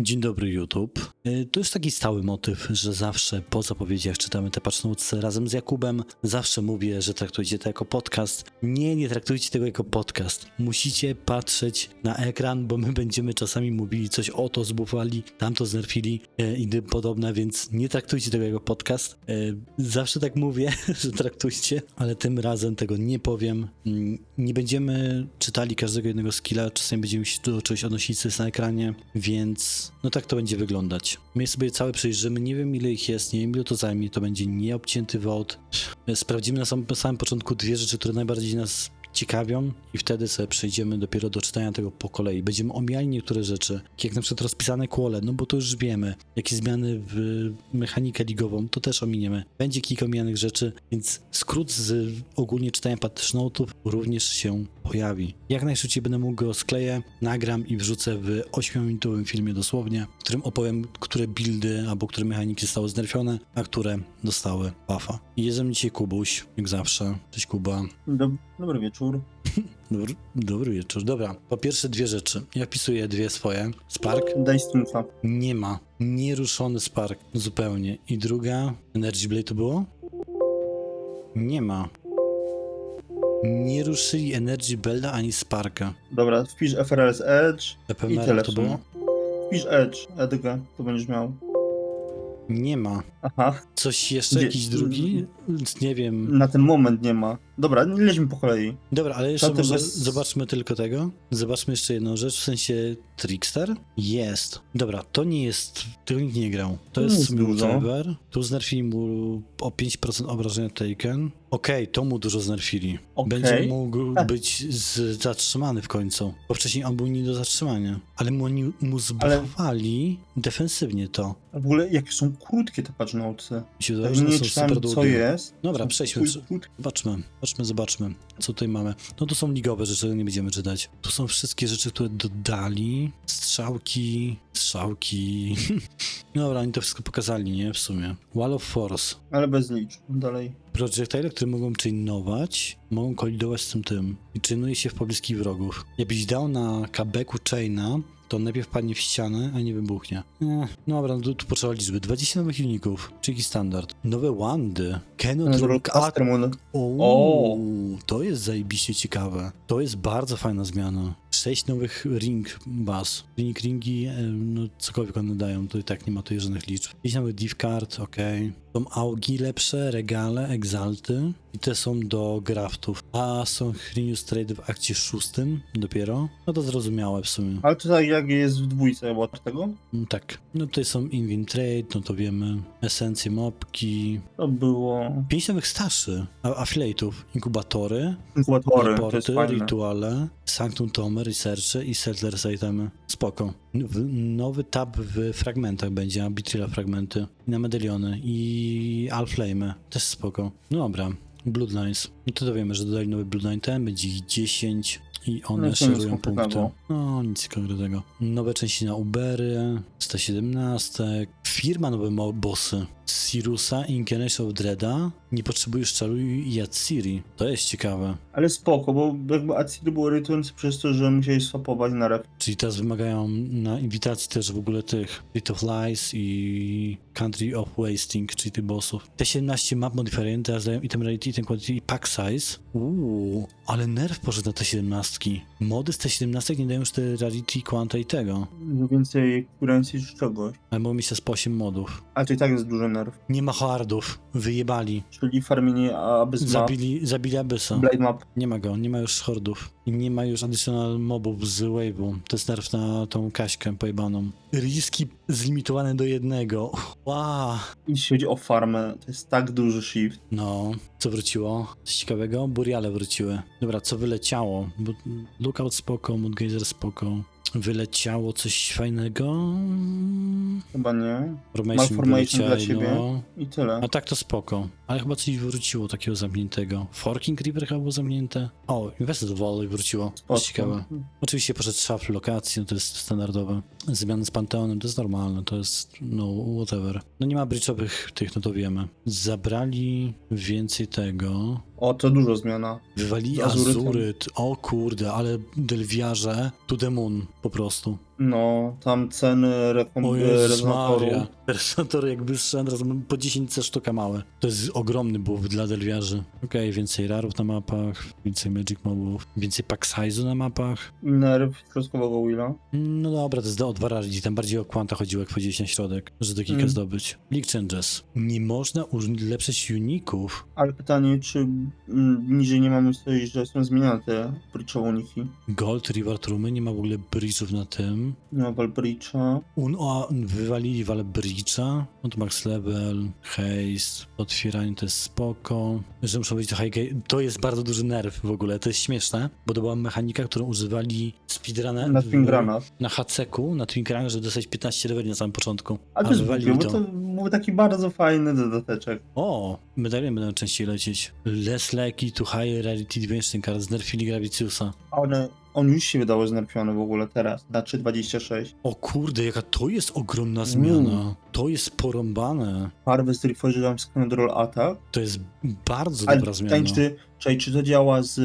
Dzień dobry YouTube. Y, To jest taki stały motyw, że zawsze po zapowiedziach czytamy te patchnotesy razem z Jakubem. Zawsze mówię, że traktujcie to jako podcast. Nie, nie traktujcie tego jako podcast. Musicie patrzeć na ekran, bo my będziemy czasami mówili coś o to zbufali, tamto znerfili y, i tym podobne, więc nie traktujcie tego jako podcast. Y, Zawsze tak mówię, że traktujcie, ale tym razem tego nie powiem. Mm, Nie będziemy czytali każdego jednego skilla, czasami będziemy się do czegoś odnosić na ekranie, więc no tak to będzie wyglądać. My sobie całe przejrzymy, nie wiem ile ich jest, nie wiem ile to zajmie, to będzie nieobcięty vote. Sprawdzimy na samym, samym początku dwie rzeczy, które najbardziej nas ciekawią i wtedy sobie przejdziemy dopiero do czytania tego po kolei. Będziemy omijali niektóre rzeczy, jak na przykład rozpisane kłole, no bo to już wiemy. Jakie zmiany w mechanikę ligową, to też ominiemy. Będzie kilka omijanych rzeczy, więc skrót z ogólnie czytania patchnote'ów również się pojawi. Jak najszybciej będę mógł go skleję, nagram i wrzucę w 8-minutowym filmie dosłownie, w którym opowiem, które buildy albo które mechaniki zostały znerfione, a które dostały buffa. I jest dzisiaj Kubuś, jak zawsze. Cześć Kuba. Dob dobry wieczór. Dobry, dobry wieczór. Dobra, po pierwsze dwie rzeczy. Ja wpisuję dwie swoje. Spark Daj Stunfa. nie ma. Nieruszony Spark zupełnie. I druga, Energy Blade to było? Nie ma. Nie ruszyli Energy Belda ani Sparka. Dobra, wpisz FRLS Edge i EPMR tyle to było? Wpisz Edge, Edge, to będziesz miał. Nie ma. Aha, Coś jeszcze? Gdzie- Jakiś drugi? Nie wiem. na ten moment nie ma. Dobra, nie leźmy po kolei. Dobra, ale jeszcze może bez- zobaczmy tylko tego. Zobaczmy jeszcze jedną rzecz, w sensie Trickster? Jest. Dobra, to nie jest, tego nikt nie grał. To jest nie jest whatever. Tu znerfili mu o 5% obrażenia taken. Okej, to mu dużo znerfili. Okej. Będzie mógł być z, zatrzymany w końcu, bo wcześniej on był nie do zatrzymania. Ale mu, mu zbufowali defensywnie to. W ogóle jakie są krótkie te patch notesy. Mi się że one nie są super co długie. Jest. Dobra, przejdźmy. Zobaczmy, zobaczmy, zobaczmy, co tutaj mamy. No to są ligowe rzeczy, nie będziemy czytać. Tu są wszystkie rzeczy, które dodali. Strzałki, strzałki. Dobra, oni to wszystko pokazali, nie? W sumie. Wall of Force. Ale bez licz. Dalej. Projectile, które mogą chainować, mogą kolidować z tym tym. I chainuje się w pobliskich wrogów. Jakbyś dał na kabeku chaina, to najpierw padnie w ścianę, a nie wybuchnie. Eh, dobra, no tu, tu potrzeba liczby. 20 nowych silników, czyli standard. Nowe wandy. Kenotronic Caster Moon. o, to jest zajebiście ciekawe. To jest bardzo fajna zmiana. Sześć nowych ring bas. Ring ringi, e, no cokolwiek one dają, to i tak nie ma tutaj żadnych liczb. Pięć nowych div card, okej. Są augi lepsze, regale, egzalty i te są do graftów. A są Hrinius Trade w akcie szóstym dopiero. No to zrozumiałe w sumie. Ale to tak jak jest w dwójce chyba tego? Mm, Tak. No tutaj są Invin Trade, no to wiemy. Esencje mopki. To było... Pięć nowych starszy, a- affiliate'ów, inkubatory, Inkubatory, to Raporty, fajne. rituale, Sanctum Tome, Researche i Settlers itemy. Spoko. Nowy tab w fragmentach będzie, Arbitrila fragmenty, i na medaliony i Alflame, też spoko. No dobra, Bloodlines. No to dowiemy, że dodali nowy Bloodline ten, będzie ich 10 i one No szerują punkty. No, nic konkretnego. Nowe części na Ubery, 117, firma nowe bossy. Sirusa, Incarnation of Dreada, nie potrzebujesz czaru i Yatsiri. To jest ciekawe. Ale spoko, bo jakby Acidy było irytujące przez to, że musieli swapować na ref. Czyli teraz wymagają na invitacji też w ogóle tych Pit of Lies i Country of Wasting, czyli tych bossów. Te 17 map modifier teraz dają item rarity, item quantity i pack size. Uuu, ale nerw poszedł na te 17. Mody z te 17 nie dają już te rarity, quanta i tego. No Więcej kurencji czy czegoś. Ale mogą mieć te z po 8 modów. A to i tak jest duży nerw. Nie ma hardów, wyjebali. Czyli farmienie Abyss Map, Zabili, zabili Abyssa. Blade Map. Nie ma go, nie ma już hordów. I nie ma już additional mobów z wave'u. To jest nerw na tą kaśkę pojebaną. Riski zlimitowane do jednego. Wow. Jeśli chodzi o farmę, to jest tak duży shift. No, co wróciło? Coś ciekawego? Buriale wróciły. Dobra, co wyleciało? Lookout spoko, Moongazer spoko. Wyleciało coś fajnego? Chyba nie. Formation Malformation dla ciebie. no. I tyle. A tak to spoko. Ale chyba coś wróciło takiego zamkniętego. Forking Reaper chyba było zamknięte. O, Invested Volley wróciło. To jest ciekawe. Oczywiście poszedł shuffle lokacji, no to jest standardowe. Zmiany z Panteonem to jest normalne, to jest no whatever. No nie ma bridge'owych tych, no to wiemy. Zabrali więcej tego. O, to dużo zmiana. Wywalili Azurytem. Azuryt. O kurde, ale delwiarze to the moon po prostu. No, tam ceny rekom- O Jezus rezonatorów. Maria. Resonator jakby strzał raz mam po 10 sztuka małe. To jest ogromny buff dla delwiarzy. Okej, więcej rarów na mapach, więcej magic mobów, więcej pack size'u na mapach. Nerw środkowego Willa. No dobra, to jest o dwa razy. Tam bardziej o Quanta chodziło, jak wchodziłeś na środek, że do kilka Mm. zdobyć. League Changes. Nie można ulepszyć uników. Ale pytanie, czy mm, niżej nie mamy coś, że są zmieniane te bridge'owe uniki? Gold Reward Roomy, nie ma w ogóle bridge'ów na tym. Nie ma Valbridge'a. Un o, wywalili Wale To max level, haste, otwieranie to jest spoko, że muszą być to to jest bardzo duży nerw w ogóle, to jest śmieszne, bo to była mechanika, którą używali speedrunner Na w- na Haceku, na Twin Granat, żeby dostać 15 leveli na samym początku, A to a jest wywalili to. to był taki bardzo fajny dodateczek. O, medaliony będą częściej lecieć. Less likely to high rarity dimension card, znerfili Gravitiusa. A one, on już się wydało znerfiony w ogóle teraz, na 3.26. O kurde, jaka to jest ogromna Mm. zmiana. To jest porąbane. Harvest Reforged Scandal Attack. To jest bardzo dobra zmiana. ten, czy, czyli, czy to działa z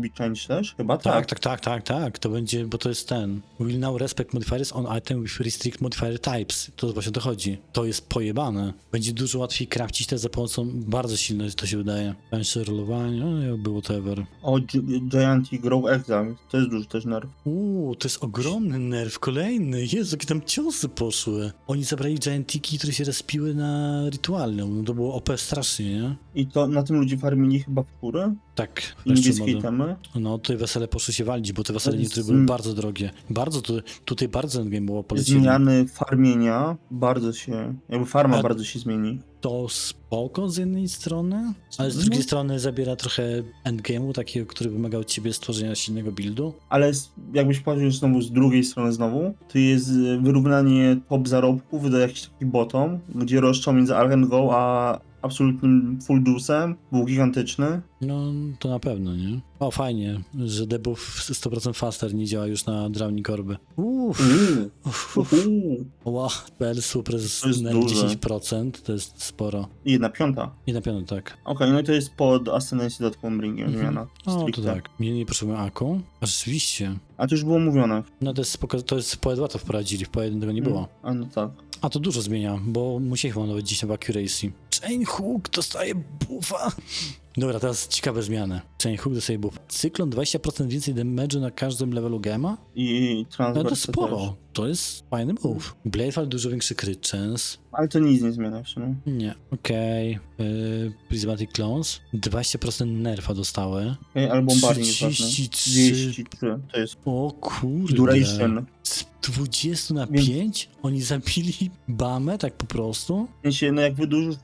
Be Changed też? Chyba Tak, tak. tak, tak, tak, tak. To będzie, bo to jest ten. Will now respect modifiers on item with restrict modifier types. To właśnie o to chodzi. To jest pojebane. Będzie dużo łatwiej krafcić te za pomocą bardzo silne, to się wydaje. Tańsze rolowanie, no było whatever. O, Gi- Giant i Grow Exile. To jest duży też nerw. Uuu, to jest ogromny nerw, kolejny. Jezu, jakie tam ciosy poszły. Oni zabrali giantiki, które się respiły na rytualnym. No to było OP strasznie, nie? I to na tym ludzie farmili chyba w kurę? Tak, I wreszcie niebieskie mody. itemy? No, tutaj wesele poszły się walić, bo te wesele niektóre były bardzo drogie. Bardzo, tu, tutaj bardzo endgame było polecili. Zmiany farmienia bardzo się, jakby farma A- bardzo się zmieni. to spoko z jednej strony, ale z No. drugiej strony zabiera trochę endgame'u, takiego, który wymaga od ciebie stworzenia silnego buildu. Ale jakbyś patrzył znowu z drugiej strony znowu, to jest wyrównanie top zarobków do jakiś taki bottom, gdzie roszczą między Argen Go a absolutnym full juice'em, był gigantyczny. No, to na pewno, nie? O, fajnie, że debuff 100% faster nie działa już na Drowning Orby. Uff, Uuu, uff, uuu. wow, PL Super z To jest NER duże. 10%, to jest sporo. I jedna piąta. I na pewno tak. Okej, no i to jest pod Ascendancy dodatkowym ringiem Mhm. zmiana. O, to tak. Mnie nie potrzebuję Aku. A rzeczywiście. A to już było mówione. No to jest to jest 2 to wprowadzili, w POE 1 tego nie było. A no tak. A to dużo zmienia, bo musieli chyba nawet dziś w accuracy. Chain Hook dostaje buffa. Dobra, teraz ciekawe zmiany. Chain Hook dostaje buff. Cyklon 20% więcej damage'u na każdym levelu gema? I No transfer to też. sporo. To jest fajny move. Bladefall dużo większy crit chance. Ale to nic nie zmienia w sumie. Nie. Okej. Yy, Prismatic Clones. 20% nerfa dostały. Okay, jest ważny. 33. 203. To jest O kurde. duration. Z 20 na Więc- 5? Oni zabili Bamę tak po prostu? W sensie, no jak wydłużysz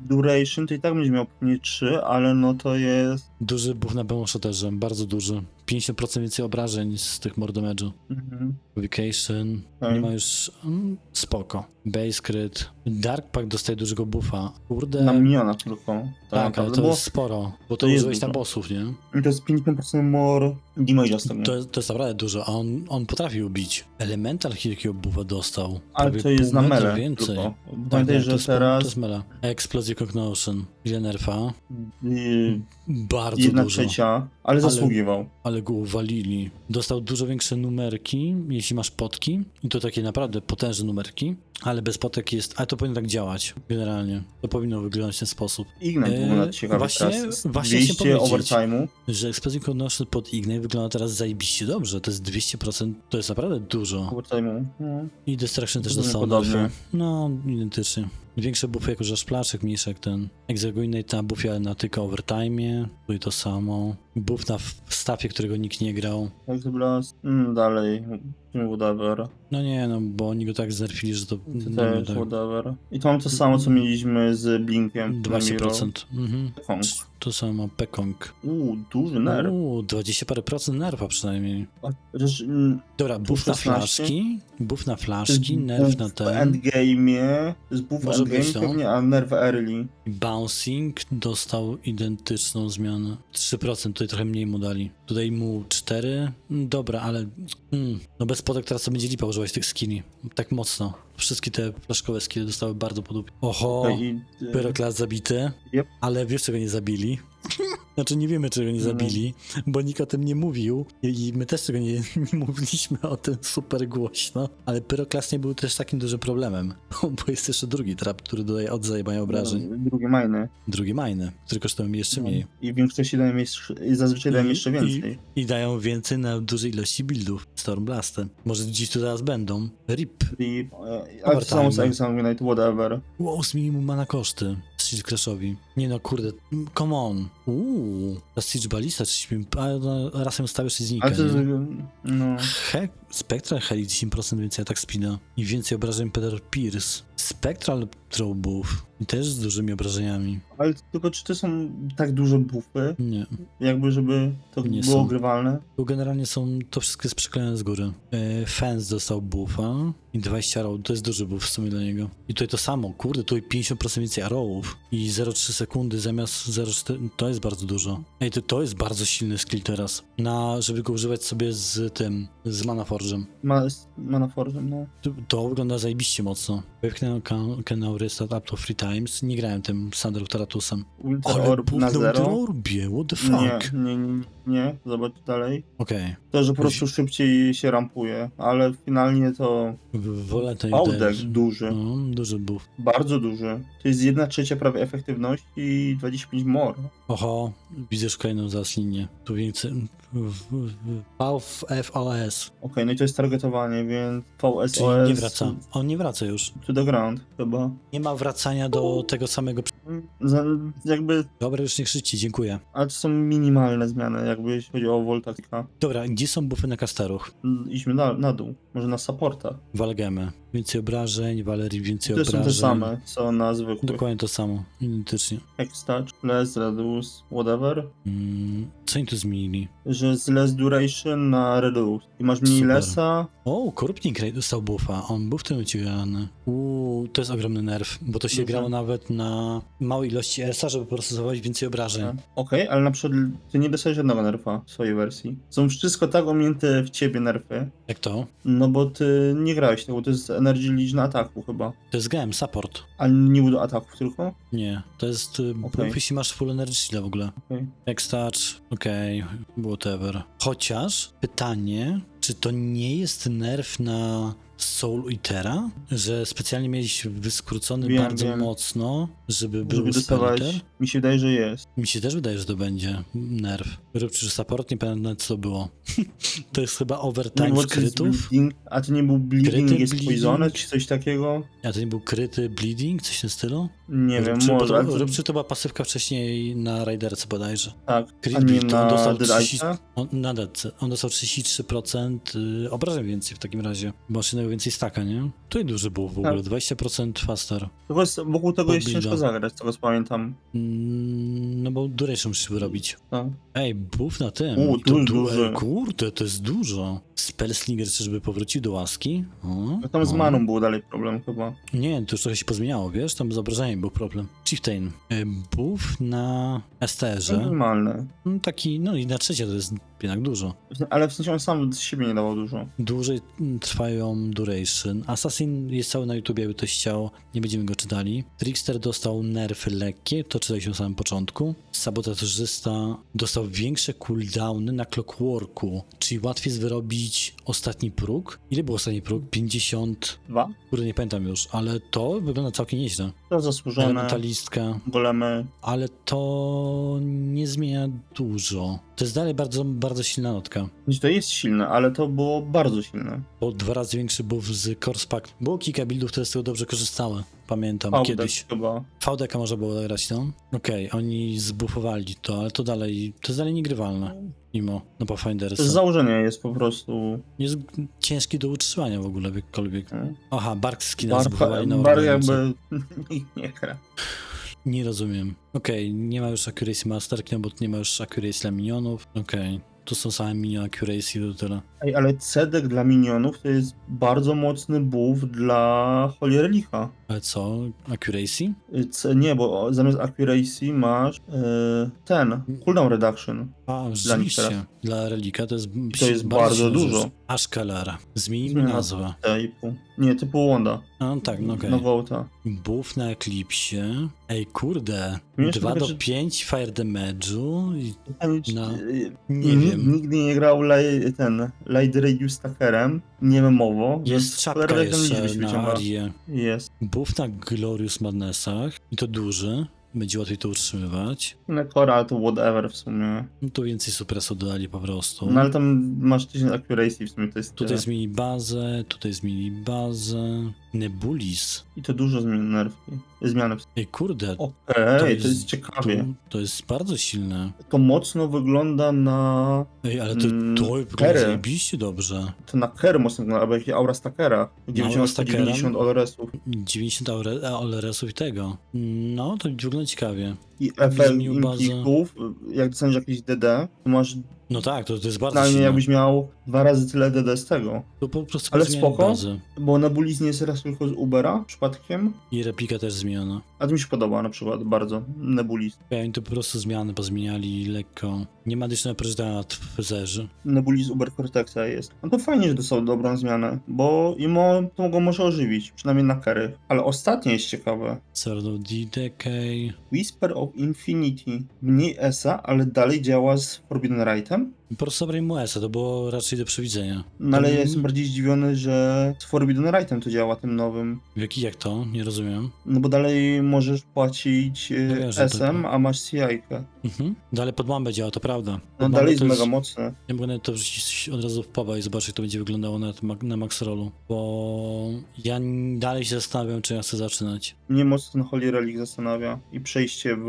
duration, to i tak będzie miał pewnie 3, ale no to jest... Duży buff na Bemoshoterze, bardzo duży. 50% więcej obrażeń z tych mordomedżu. Mhm. Publication, Tak. nie ma już... Mm, spoko. Base crit. Dark Pack dostaje dużego buffa. Kurde... Na miniona tylko. tak, ale naprawdę, to jest sporo. Bo to, to użyłeś na bossów, nie? to jest 50% more damage'a z tego. To, jest- to jest naprawdę dużo, a on, on potrafił bić. Elemental jakiego buffa dostał. ale to jest na mele więcej. tylko. Tak, Pamiętaj, że to jest, teraz To jest mela. Explosive Cognotion. Ile nerfa? yy, Bardzo jedna dużo. trzecia, ale zasługiwał. ale go uwalili. Dostał dużo większe numerki, jeśli masz potki. I to takie naprawdę potężne numerki. Ale bez potek jest. Ale to powinno tak działać, generalnie. To powinno wyglądać w ten sposób. Ignite Eee, wygląda ciekawie właśnie- teraz. Właśnie 200 chciałem powiedzieć. overtime'u. Że Explosive Cognotion pod Ignite wygląda teraz zajebiście dobrze. To jest 200%, to jest naprawdę dużo. Overtime'u. No. I Destruction też dostał podobnie. No, identycznie. Większe buffy jako że szplaczek, mniejsze jak ten. Exeguinate na buffie na tylko overtime. Tu i to samo. Buff na staffie, którego nikt nie grał. Jak blast? Mm, dalej. Whatever. No nie, no bo oni go tak zerfili, że to... To no, też tak. whatever. I to mam to samo, co mieliśmy z Blinkiem. na Miro. 20%. Mhm. Kong. To samo Pekong. Uuu, duży nerw. Uuu, 20 parę procent nerfa przynajmniej. A, Chociaż mm, Dobra, buff na 16? flaszki, buff na flaszki, nerf na buff w ten. endgame'ie, jest buff Może być, endgame no. pewnie, a nerw early. Bouncing dostał identyczną zmianę. 3%, tutaj trochę mniej mu dali. Tutaj mu 4. Mm, Dobra, ale mm, no bez potek teraz to będzie lipa używać tych skilli. Tak mocno. Wszystkie te flaszkowe skille dostały bardzo po dupie. Oho, I, e, Pyroklas zabity, Yep. ale wiesz czego nie zabili? Znaczy nie wiemy czego nie No. zabili, bo nikt o tym nie mówił i i my też tego nie, nie mówiliśmy o tym super głośno, ale Pyroklas nie był też takim dużym problemem, bo jest jeszcze drugi trap, który dodaje od zajebania obrażeń. no, drugie majny. Drugi majny, który kosztują jeszcze mniej. I w większości dają jeszcze, i zazwyczaj dają I- jeszcze więcej. I, I dają więcej na dużej ilości buildów. Stormblastem. Może gdzieś tu teraz będą. RIP. I, e, ale to samo z Overtime. Exsanguinate, whatever. Wow, z minimum ma na koszty. Siege Crashowi. Nie no, kurde. Come on. Uuu. Ta Siege Ballista, czy śpimy. A no, raz ją stawiasz i znika, Ale to no, He Spectral Heli 10% więcej atak speeda i więcej obrażeń Peter Pierce. Spectral Throw Buff i też z dużymi obrażeniami. ale tylko czy to są tak duże buffy, Nie. jakby żeby to Nie było są. grywalne? Tu generalnie są, to wszystko jest przyklejone z góry. E, Fence dostał buffa i 20 arrow, to jest duży buff w sumie dla niego. I tutaj to samo, kurde, tutaj 50% więcej arrowów i 0,3 sekundy zamiast 0,4, to jest bardzo dużo. Ej, to, to jest bardzo silny skill teraz, na, żeby go używać sobie z tym, z Manaforge'em. Ma, z Manaforge'em, no. To, to wygląda zajebiście mocno. Can, can restart up to three times. Nie grałem tym Sandro Taratusem. Winter Ale Orb na zero. Orbie, what the Nie, fuck? nie, nie, nie, zobacz dalej. Okej, To, że po prostu szybciej się rampuje, ale finalnie to wolę ten Audek duży, No, duży buff. bardzo duży. To jest 1 trzecia prawie efektywności i 25 more. Oho, widzę już kolejną zaraz linię. Tu więcej. VFOS. Okej, no i to jest targetowanie, więc VSOS Czyli nie wraca. On nie wraca już. to the ground chyba. Nie ma wracania do tego samego. Za, jakby, Dobra, już nie krzyczcie, dziękuję. ale to są minimalne zmiany, jakby jeśli chodzi o Voltaxika. Dobra, gdzie są buffy na? Mm, Idźmy na, na dół, może na supporta. Walgemy. Więcej obrażeń, Valerii więcej To są obrażeń. te same, co na zwykłych. Dokładnie to samo, identycznie. Hextouch, less reduce, whatever. Mm, co oni tu zmienili? Że z less duration na reduce. I masz mniej Super. lessa. O, Rate dostał buffa. On był w tym grany. Uuu, to jest ogromny nerw, bo to się Duży. grało nawet na małej ilości ESA, żeby procesować więcej obrażeń. Okej, ale na przykład ty nie dostajesz żadnego nerfa w swojej wersji. Są wszystko tak omięte w ciebie nerfy. Jak to? No bo ty nie grałeś tego, bo to jest Energy na ataku chyba. To jest game, support. Ale nie był do ataków tylko? Nie, to jest y, buff, jeśli masz full energy ogóle. X-Touch, okej, whatever. Chociaż pytanie, czy to nie jest nerf na Soul Eatera? Że specjalnie mieliś wyskrócony Wiem, bardzo wiem. mocno, żeby był Żeby Spell dostawać. Mi się wydaje, że jest. Mi się też wydaje, że to będzie. Rób czy support, nie pamiętam co to było. to jest chyba Nie overtime było z coś z krytów. bleeding, a to nie był bleeding, Kryty, jest poisoned, czy coś takiego? A to nie był kryty bleeding, coś w tym stylu? Nie wiem, czy, bo może. rób, czy to była pasywka wcześniej na Raiderce bodajże. Tak, Crit a nie to on na dostał 30, Deadice? on, na detce. On dostał 33% y, obrażeń więcej w takim razie. Bo masz więcej staka, nie? To i duży był w Tak. ogóle, 20% faster. Tylko jest- wokół tego jest ciężko zagrać, z tego pamiętam. Mm, no bo duration musisz robić. Tak. Ej, buff na tym. U, to duży, Kurde, to jest dużo. Spellslinger czyżby powrócił do łaski? O, No tam z o. maną był dalej problem chyba. Nie, to już trochę się pozmieniało, wiesz? Tam z obrażeniem był problem. Chieftain. E, Buff na STR-ze. Minimalne. No, Taki, no i na trzecie to jest jednak dużo. Ale w sensie on sam z siebie nie dawał dużo. Dłużej mm, trwają duration. Assassin jest cały na YouTubie, jakby ktoś chciał, nie będziemy go czytali. Trickster dostał nerfy lekkie, to czytaliśmy na samym początku. Sabotażysta dostał większe cooldowny na clockworku, czyli łatwiej jest wyrobić ostatni próg. Ile był ostatni próg? 50... Dwa? Kurde, nie pamiętam już, ale to wygląda całkiem nieźle. To zasłużone. Elementalistka, Golemy. ale to nie zmienia dużo. To jest dalej bardzo, bardzo silna notka. To jest silne, ale to było bardzo silne. Bo dwa razy większy buff z Corse Pack. Było kilka buildów, które z tego dobrze korzystały. Pamiętam Fałdek kiedyś. chyba. VDK można było grać, no? Okej, oni zbufowali to, ale to dalej, to jest dalej niegrywalne. Mimo no To z Pathfindersa. założenia jest po prostu... Jest ciężki do utrzymania w ogóle, jakkolwiek. no. Aha, Bark skina zbufowali na bar jakby nikt nie gra. Nie rozumiem. Okej, nie ma już Accuracy Masterki, no bo nie ma już Accuracy dla minionów. Okej, tu są same minion Accuracy do tyle. Ej, ale cedek dla minionów to jest bardzo mocny buff dla Holy Relicha. Ale co? Accuracy? Y, C, nie, bo zamiast accuracy masz y, ten, cooldown reduction. A, rzeczywiście. teraz. Dla relika to jest, to jest bardzo dużo. rzecz. Ashkalar. Zmienimy Zmiana. nazwę. Typu. Nie, typu Wanda. A, no tak, no okej. Volta. Buff na Eclipsie. Ej, kurde. Jeszcze 2 trochę, do że- 5 fire damage'u i No, y, nie nikt wiem. Nigdy nie grał lay, ten Light Radius Stackerem, nie memowo. Jest czapka jeszcze na. Arię. Jest. Buff na Glorious Madnessach i to duży. Będzie łatwiej to utrzymywać. Na Cora to whatever w sumie. No tu więcej supresu dodali po prostu. No ale tam masz 1000 accuracy w sumie, to jest Tutaj tyle. zmienili bazę, tutaj zmienili bazę. Nebulis. I to dużo zmian nerwki. Zmiany. Ej, kurde. Okej, to, jest- jest ciekawie. To, to jest bardzo silne. To mocno wygląda na... Ej, ale to, Mm, to wygląda zajebiście dobrze. To na Kery mocno wygląda, albo jakiś Aura Stackera. 90 Stackera? 90 Oloresów. 90 aure- Oleresów i tego. No, to wygląda ciekawie. I FL implików, jak dostaniesz jakieś DD, to masz No tak, to, to jest bardzo przynajmniej silne. jakbyś miał dwa razy tyle DD z tego. To po prostu Ale spoko. bazę. Bo Nebulizm jest raz tylko z Ubera przypadkiem. I replika też zmieniona. A to mi się podoba na przykład bardzo. Nebulizm. Ja oni to po prostu zmiany pozmieniali lekko. Nie ma additional pressure w Fezerzy. Nebulizm Uber Cortexa jest. No to fajnie, że dostał dobrą zmianę, bo i mo, to go może ożywić, przynajmniej na Kery. Ale ostatnie jest ciekawe. The Decay. Whisper of Infinity. Mniej ESA, ale dalej działa z Forbidden Rightem. Po prostu zabrali mu S, to było raczej do przewidzenia. No ale ja jestem bardziej zdziwiony, że z Forbidden Rightem to działa, tym nowym. W jaki jak to? Nie rozumiem. No bo dalej możesz płacić No wiesz, że SM, tak. a masz CI-kę. Mhm. Dalej pod mambę działa, to prawda. No dalej jest mega mocne. Ja mogę to wrzucić od razu w poba i zobaczyć, jak to będzie wyglądało na, na max rollu. Bo ja dalej się zastanawiam, czy ja chcę zaczynać. Mnie mocno ten Holy Relic zastanawia. I przejście w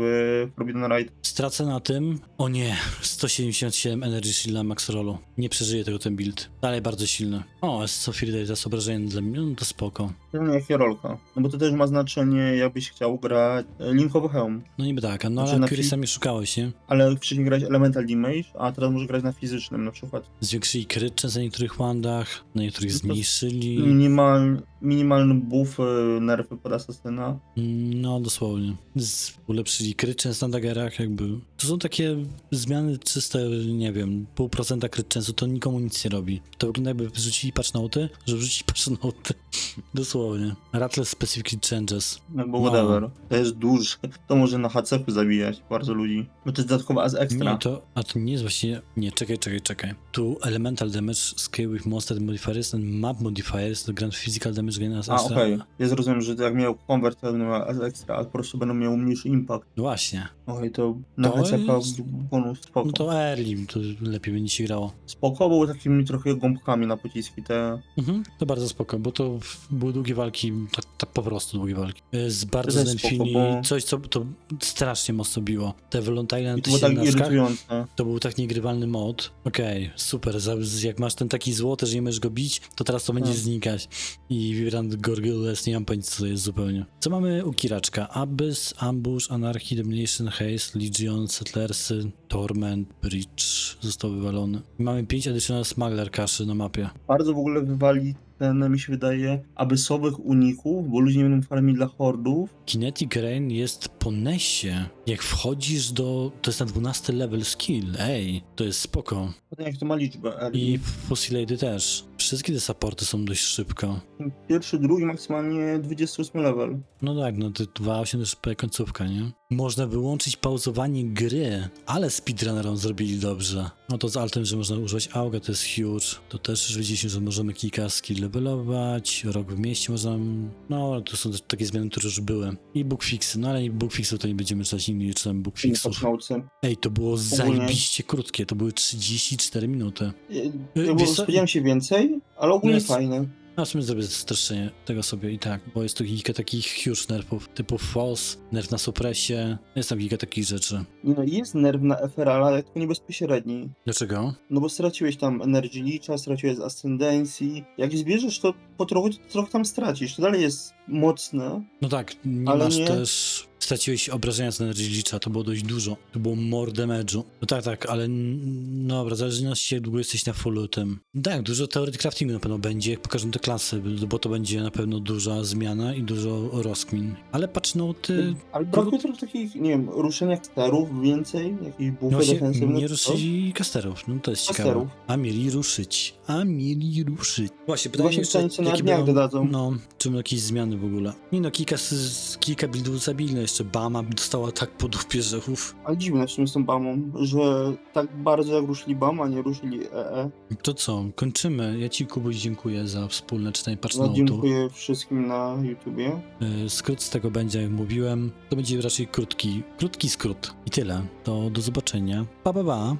Forbidden Right. Stracę na tym. O nie, 177 Energy Shield na max rollu. Nie przeżyje tego ten build. Dalej bardzo silny. O, Sophie to jest obrażenie dla mnie, no to spoko. Jak rolka. No bo to też ma znaczenie, jakbyś chciał grać e, linkowy hełm. No niby tak, a no Znaczy ale na Curie fi- sami szukałeś, nie? Ale wcześniej grać Elemental Damage, a teraz możesz grać na fizycznym na przykład. Zwiększyli chance na niektórych wandach, na niektórych No zmniejszyli. Minimal, minimalny buff e, nerfy pod asasyna. No, dosłownie. Z, ulepszyli chance na daggerach, jakby. To są takie zmiany czyste, nie wiem, pół procenta chance'u, to nikomu nic nie robi. To wygląda jakby wrzucili patch noty, że wrzucili patch noty. dosłownie. Rattle specific crit changes. Albo No. whatever. To jest duży. To może na HC zabijać bardzo ludzi. Bo to jest dodatkowa as extra. Nie, to, a to nie jest właśnie, nie, czekaj, czekaj, czekaj. Tu elemental damage scale with monster modifiers and map modifiers to grant physical damage gain as A, extra. okej. Ja zrozumiem, że jak miał convert, to będą miał as extra, a po prostu będą miał mniejszy impact. No właśnie. Oj, to na To HC jest- bonus spoko. No to early, to lepiej będzie się grało. Spoko, było takimi trochę gąbkami na pociski te. Mhm, to bardzo spoko, bo to były długie walki, tak, tak po prostu długie walki. E, Z bardzo spoko, znęfili, bo- coś co to strasznie mocno biło. Te Volunteer I to tak 17 irytujące. to był tak niegrywalny mod. Okej, super, za- z- jak masz ten taki złoty, że nie możesz go bić, to teraz to będzie Tak. znikać. I Vibrant Gorgules, nie mam pojęcia co to jest zupełnie. Co mamy u Kiraczka? Abyss, Ambush, Anarchy, Domination, Haste, Legion, Settlersy, Torment, Bridge został wywalony. Mamy 5 additional Smuggler kaszy na mapie. Bardzo w ogóle wywali ten, mi się wydaje, abysowych uników, bo ludzie nie będą farmili dla hordów. Kinetic Rain jest po Nessie. Jak wchodzisz do... to jest na 12 level skill, ej, to jest spoko. Potem jak to ma liczbę. early. I Pussy Lady też. Wszystkie te supporty są dość szybko. Pierwszy, drugi, maksymalnie 28 level. No tak, no to 2.8 też prawie końcówka, nie? Można wyłączyć pauzowanie gry, ale speedrunnerom zrobili dobrze. No to z altem, że można używać auga, to jest huge. To też już widzieliśmy, że możemy kilka skill levelować, rok w mieście można... No, ale to są takie zmiany, które już były. I bookfixy, no ale i bookfixów to nie będziemy czytać, nigdy nie czytamy bookfixów. Ej, to było zajebiście krótkie, to były 34 minuty. Ja wiesz co? spodziewałem się więcej, ale ogólnie Jest- fajne. A w sumie zrobię streszczenie tego sobie i tak, bo jest tu kilka takich huge nerfów, typu False, nerf na supresie, jest tam kilka takich rzeczy. Nie No, jest nerw na FRL, ale tylko nie bezpośredni. Dlaczego? No bo straciłeś tam Energy Leecha, straciłeś z Ascendencji. Jak zbierzesz to po trochu, to trochę tam stracisz. To dalej jest mocne. No tak, nie Ale masz nie- też Straciłeś obrażenia z Glitcha, to było dość dużo. To było more damage'u. No tak, tak, ale no dobra, w zależności jak długo jesteś na fullu tym. Tak, dużo teorii craftingu na pewno będzie, jak pokażą te klasy, bo to będzie na pewno duża zmiana i dużo rozkmin. Ale patrz, no ty... Ale brakuje trochę takich, nie wiem, ruszenia sterów więcej, jakichś No buffy właśnie defensywne. nie ruszyli kasterów, no to jest ciekawe. Kasterów. A mieli ruszyć, a mieli ruszyć. Właśnie, pytanie Właśnie jeszcze, co na jakie dniach będą, dodadzą. no, czy będą jakieś zmiany w ogóle. Nie no, kilka, kilka buildów zabilne, jeszcze Bama dostała tak po dupie, że uff. Ale dziwne w sumie z tą Bamą, że tak bardzo jak ruszyli Bam, a nie ruszyli E EE. To co, kończymy. Ja ci Kubuś dziękuję za wspólne czytanie No, patchnote'u. dziękuję wszystkim na YouTubie. Y, Skrót z tego będzie, jak mówiłem. To będzie raczej krótki, krótki skrót. I tyle. To do zobaczenia. Pa, pa, pa.